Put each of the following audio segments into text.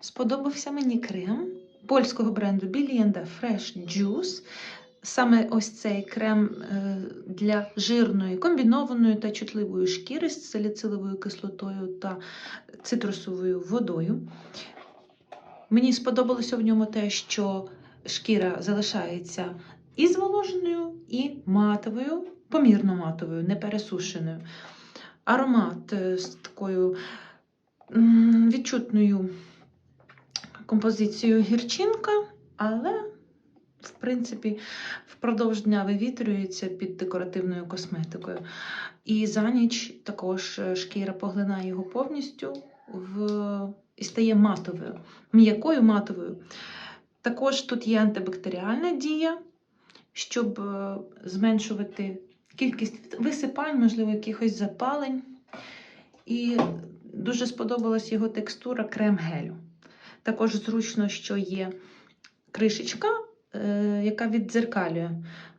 Сподобався мені крем польського бренду Bilienda Fresh Juice. Саме ось цей крем е, для жирної, комбінованої та чутливої шкіри з саліциловою кислотою та цитрусовою водою. Мені сподобалося в ньому те, що шкіра залишається і зволоженою, і матовою, помірно матовою, не пересушеною. Аромат е, з такою відчутною композицією гірчинка, але, в принципі, впродовж дня вивітрюється під декоративною косметикою. І за ніч також е, шкіра поглинає його повністю в... і стає матовою, м'якою матовою. Також тут є антибактеріальна дія, щоб е, зменшувати кількість висипань, можливо, якихось запалень. І дуже сподобалась його текстура крем-гелю. Також зручно, що є кришечка, е, яка віддзеркалює.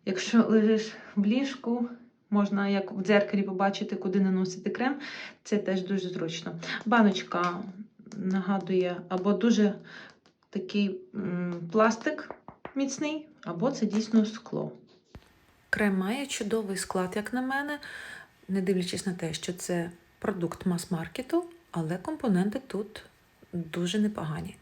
Якщо лежиш в ліжку, можна як в дзеркалі побачити, куди наносити крем. Це теж дуже зручно. Баночка нагадує або дуже такий пластик міцний, або це дійсно скло. Крем має чудовий склад, як на мене, не дивлячись на те, що це продукт мас-маркету, але компоненти тут дуже непогані.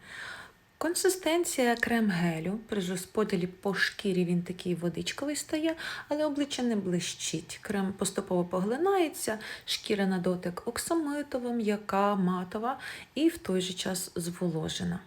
Консистенція крем-гелю при розподілі по шкірі він такий водичковий стає, але обличчя не блищить. Крем поступово поглинається, шкіра на дотик оксамитова, м'яка, матова і в той же час зволожена.